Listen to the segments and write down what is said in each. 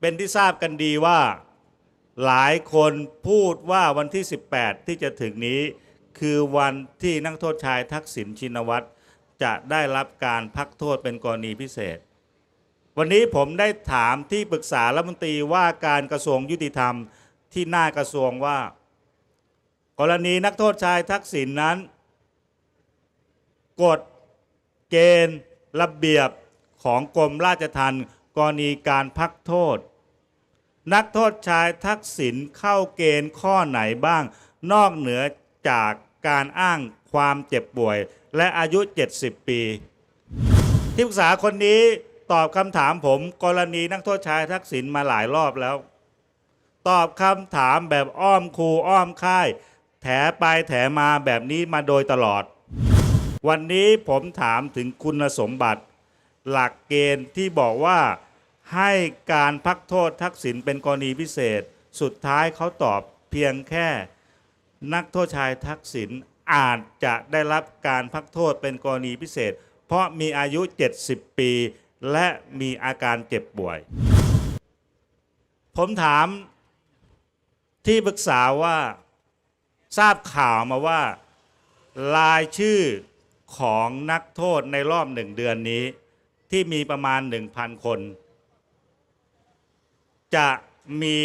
เป็นที่ทราบกันดีว่า หลายคนพูดว่าวันที่ 18 ที่จะถึงนี้ คือวันที่นักโทษชายทักษิณชินวัตรจะได้รับการพักโทษเป็นกรณีพิเศษ วันนี้ผมได้ถามที่ปรึกษารัฐมนตรีว่าการกระทรวงยุติธรรมที่หน้ากระทรวงว่า กรณีนักโทษชายทักษิณนั้น กฎเกณฑ์ ระเบียบของกรมราชทัณฑ์กรณีการพักโทษ นักโทษชายทักษิณเข้าเกณฑ์ข้อไหนบ้าง นอกเหนือจากการอ้างความเจ็บป่วย และอายุ 70 ปี ที่ปรึกษาคนนี้ตอบคำถามผมกรณีนักโทษชายทักษิณมาหลายรอบแล้ว ตอบคำถามแบบอ้อมคูอ้อมค่าย แถไปแถมาแบบนี้มาโดยตลอด วันนี้ผมถามถึงคุณสมบัติ หลักเกณฑ์ที่บอกว่า ให้การพักโทษทักษิณเป็นกรณีพิเศษ สุดท้ายเขาตอบเพียงแค่นักโทษชายทักษิณอาจจะได้รับการพักโทษเป็นกรณีพิเศษ เพราะมีอายุ 70 ปี และมีอาการเจ็บป่วย ผมถามที่ปรึกษาว่าทราบข่าวมาว่า รายชื่อของนักโทษในรอบหนึ่งเดือนนี้ ที่มีประมาณ 1,000 คน จะมี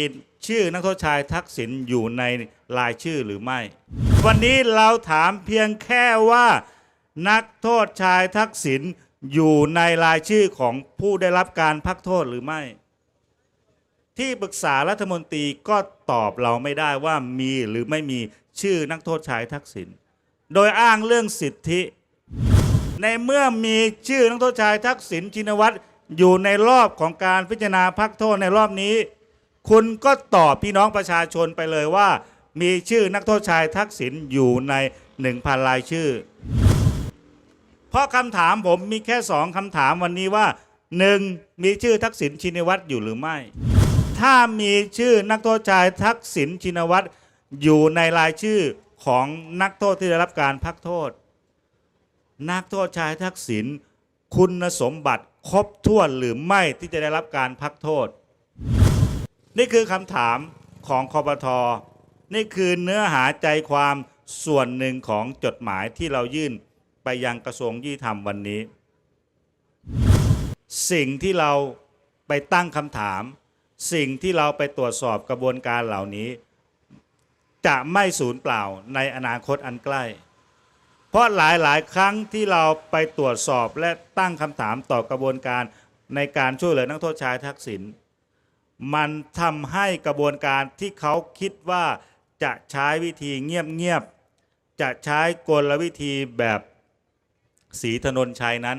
ชื่อนักโทษชายทักษิณอยู่ในรายชื่อหรือไม่ วันนี้เราถามเพียงแค่ว่านักโทษชายทักษิณอยู่ในรายชื่อของผู้ได้รับการพักโทษหรือไม่ ที่ปรึกษารัฐมนตรีก็ตอบเราไม่ได้ว่ามีหรือไม่มีชื่อนักโทษชายทักษิณโดยอ้างเรื่องสิทธิ ในเมื่อมีชื่อนักโทษชายทักษิณชินวัตร อยู่ในรอบของการพิจารณาพักโทษในรอบนี้ คุณก็ตอบพี่น้องประชาชนไปเลยว่า มีชื่อนักโทษชายทักษิณอยู่ใน1,000รายชื่อ เพราะคำถามผมมีแค่สองคำถามวันนี้ว่าหนึ่งมีชื่อทักษิณชินวัตรอยู่หรือไม่ ถ้ามีชื่อนักโทษชายทักษิณชินวัตรอยู่ในรายชื่อของนักโทษที่ได้รับการพักโทษ นักโทษชายทักษิณ คุณสมบัติครบถ้วนหรือไม่ที่จะได้รับการพักโทษ นี่คือคำถามของคอปทนี่คือเนื้อหาใจความส่วนหนึ่งของจดหมายที่เรายื่นไปยังกระทรวงยุติธรรมวันนี้ สิ่งที่เราไปตั้งคำถาม สิ่งที่เราไปตรวจสอบกระบวนการเหล่านี้ จะไม่สูญเปล่าในอนาคตอันใกล้ ราะหลายๆ ครั้งที่เราไปตรวจสอบและตั้งคำถามต่อกระบวนการในการช่วยเหลือนักโทษชายทักษิณมันทำให้กระบวนการที่เขาคิดว่าจะใช้วิธีเงียบๆจะใช้กลวิธีแบบสีถนนชัยนั้น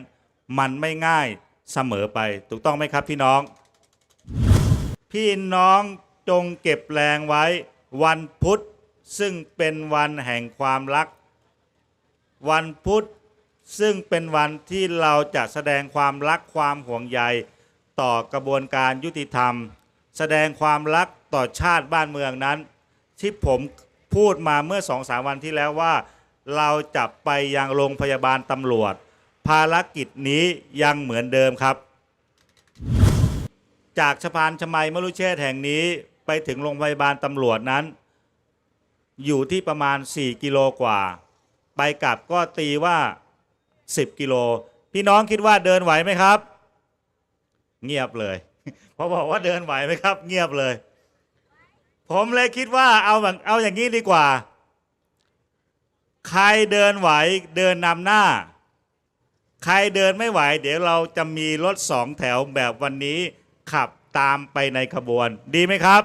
มันไม่ง่ายเสมอไป ถูกต้องไหมครับพี่น้อง พี่น้องจงเก็บแรงไว้ วันพุธซึ่งเป็นวันแห่งความรัก วันพุธซึ่งเป็นวันที่เราจะแสดงความรักความห่วงใย ต่อกระบวนการยุติธรรม แสดงความรักต่อชาติบ้านเมืองนั้น ที่ผมพูดมาเมื่อสองสามวันที่แล้วว่า เราจะไปยังโรงพยาบาลตำรวจ ภารกิจนี้ยังเหมือนเดิมครับ จากสะพานชมัยมรุเชษแห่งนี้ไปถึงโรงพยาบาลตำรวจนั้น อยู่ที่ประมาณ 4 กิโลกว่า ไปกลับก็ตีว่า 10 กิโล พี่น้องคิดว่าเดินไหวไหมครับ เงียบเลย พอบอกว่าเดินไหวไหมครับ เงียบเลย ผมเลยคิดว่าเอาแบบเอาอย่างนี้ดีกว่า ใครเดินไหวเดินนำหน้า ใครเดินไม่ไหว เดี๋ยวเราจะมีรถสองแถวแบบวันนี้ขับตามไปในขบวน ดีไหมครับ